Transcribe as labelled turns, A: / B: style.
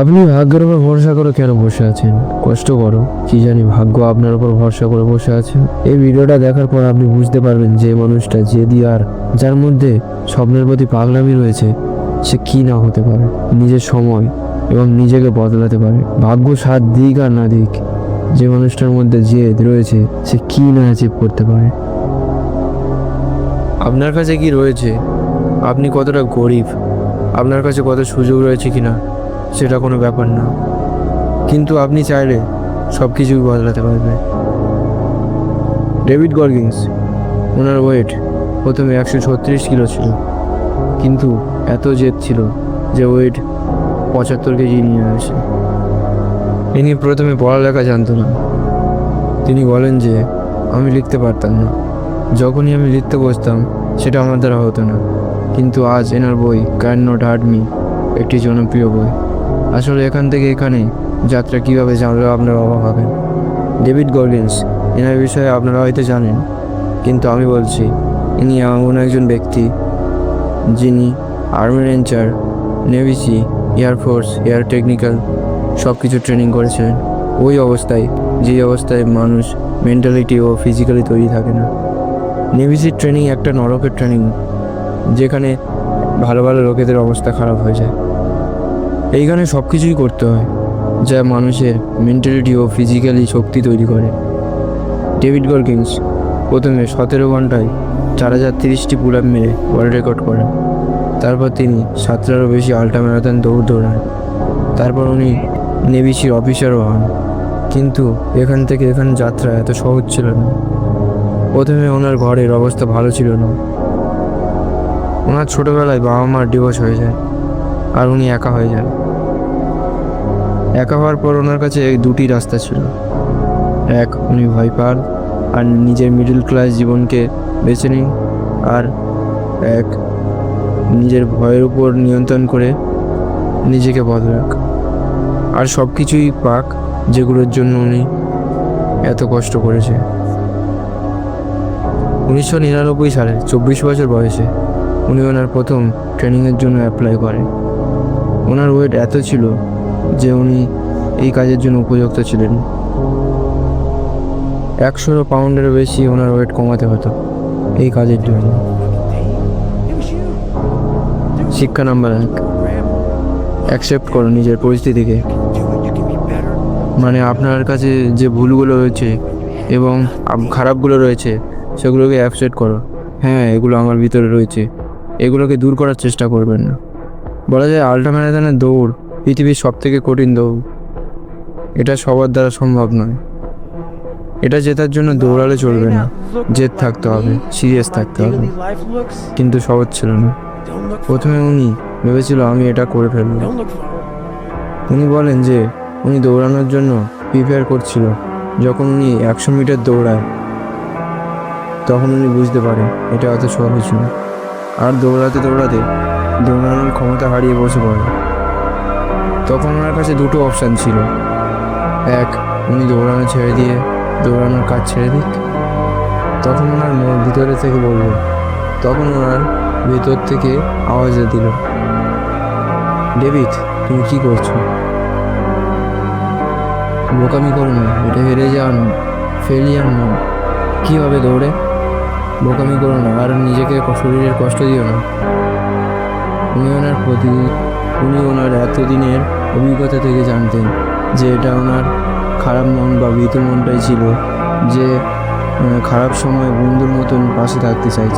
A: আপনি ভাগ্যের উপর ভরসা করে কেন বসে আছেন? কষ্ট করো। কি জানি ভাগ্য আপনার উপর ভরসা করে বসে আছে। এই ভিডিওটা দেখার পর আপনি বুঝতে পারবেন যে মানুষটা জেদি আর যার মধ্যে স্বপ্নের প্রতি পাগলামি রয়েছে, সে কি না হতে পারে? নিজের সময় এবং নিজেকে বদলাতে পারে। ভাগ্য সাথ দিক আর না দিক, যে মানুষটার মধ্যে জেদ রয়েছে, সে কি না অ্যাচিভ করতে পারে? আপনার কাছে কি রয়েছে? আপনি কতটা গরিব? আপনার কাছে কত সুযোগ রয়েছে কিনা? সেটা কোনো ব্যাপার না। কিন্তু আপনি চাইলে সব কিছুই বদলাতে পারবে ডেভিড গর্গিংস, ওনার ওয়েট প্রথমে একশো ছত্রিশ কিলো ছিল, কিন্তু এত জেদ ছিল যে ওয়েট পঁচাত্তর কেজি নিয়ে আসে। ইনি প্রথমে পড়ালেখা জানতো না। তিনি বলেন যে, আমি লিখতে পারতাম না। যখনই আমি লিখতে বসতাম, সেটা আমার দ্বারা হতো না। কিন্তু আজ এনার বই ক্যান নট হার্ট মি একটি জনপ্রিয় বই। আসলে এখান থেকে এখানে যাত্রা কীভাবে জানলেও আপনারা অবাক হবেন। ডেভিড গর্গেন্স, এনার বিষয়ে আপনারা হয়তো জানেন, কিন্তু আমি বলছি, ইনি এমন একজন ব্যক্তি যিনি army ranger navy SEAL air force air technical সব কিছু ট্রেনিং করেছিলেন। ওই অবস্থায় যে অবস্থায় মানুষ মেন্টালিটি ও ফিজিক্যালি তৈরি থাকে না। নেভিসির ট্রেনিং একটা নরকের ট্রেনিং, যেখানে ভালো ভালো লোকেদের অবস্থা খারাপ হয়ে যায়। এইখানে সব কিছুই করতে হয়, যা মানুষের মেন্টালিটি ও ফিজিক্যালি শক্তি তৈরি করে। ডেভিড গর্কিংস প্রথমে সতেরো ঘন্টায় চার হাজার তিরিশটি পুল আপ মেরে ওয়ার্ল্ড রেকর্ড করেন। তারপর তিনি সাতটারও বেশি আল্ট্রা ম্যারাথন দৌড় দৌড়ান। তারপর উনি নেভিসির অফিসারও হন। কিন্তু এখান থেকে এখানে যাত্রা এত সহজ ছিল না। প্রথমে ওনার ঘরের অবস্থা ভালো ছিল না। ওনার ছোটোবেলায় বাবা মার ডিভোর্স হয়ে যায়, আর উনি একা হয়ে যান। একা হওয়ার পর ওনার কাছে দুটি রাস্তা ছিল। এক, উনি ভয় পান আর নিজের মিডল ক্লাস জীবনকে বেছে নিন। আর এক, নিজের ভয়ের উপর নিয়ন্ত্রণ করে নিজেকে বদলাক আর সব কিছুই পাক যেগুলোর জন্য উনি এত কষ্ট করেছে। উনিশশো নিরানব্বই সালে, চব্বিশ বছর বয়সে, উনি ওনার প্রথম ট্রেনিংয়ের জন্য অ্যাপ্লাই করেন। ওনার ওয়েট এত ছিল যে উনি এই কাজের জন্য উপযুক্ত ছিলেন। একশো পাউন্ডের বেশি ওনার ওয়েট কমাতে হতো এই কাজের জন্য। শিক্ষা নাম্বার এক। অ্যাকসেপ্ট করো নিজের পরিস্থিতিকে। মানে আপনার কাছে যে ভুলগুলো রয়েছে এবং খারাপগুলো রয়েছে, সেগুলোকে অ্যাকসেপ্ট করো। হ্যাঁ এগুলো আমার ভিতরে রয়েছে। এগুলোকে দূর করার চেষ্টা করবেন না। বলা যায় আল্ট্রা ম্যারাথনের দৌড় পৃথিবীর সব থেকে কঠিন দৌড়। এটা সবার দ্বারা সম্ভব নয়। এটা জেতার জন্য দৌড়ালে চলবে না। জেদ থাকতে হবে, সিরিয়াস থাকতে হবে। কিন্তু সহজ ছিল না। প্রথমে উনি ভেবেছিল আমি এটা করে ফেলব। উনি বলেন যে, উনি দৌড়ানোর জন্য প্রিপেয়ার করছিল। যখন উনি একশো মিটার দৌড়ায়, তখন উনি বুঝতে পারে এটা অত সহজ না। আর দৌড়াতে দৌড়াতে দৌড়ানোর ক্ষমতা হারিয়ে বসে পড়ে। তখন ওনার কাছে দুটো অপশান ছিল। এক, উনি দৌড়ানো ছেড়ে দিয়ে দৌড়ানোর কাজ ছেড়ে দিক। তখন ওনার মন ভিতরে থেকে বলল। তখন ওনার ভেতর থেকে আওয়াজ দিল। ডেভিড, তুমি কি করছ? বোকামি করো না, এটা হেরে যাওয়া না ফেলিয়ার না কী হবে দৌড়ে? বোকামি করো না, আর নিজেকে শরীরের কষ্ট দিও না। উনি ওনার প্রতি উনি ওনার এতদিনের অভিজ্ঞতা থেকে জানতেন যে এটা ওনার খারাপ মন বা ভীত মনটাই ছিল, যে খারাপ সময় বন্ধুর মতন পাশে থাকতে চাইছে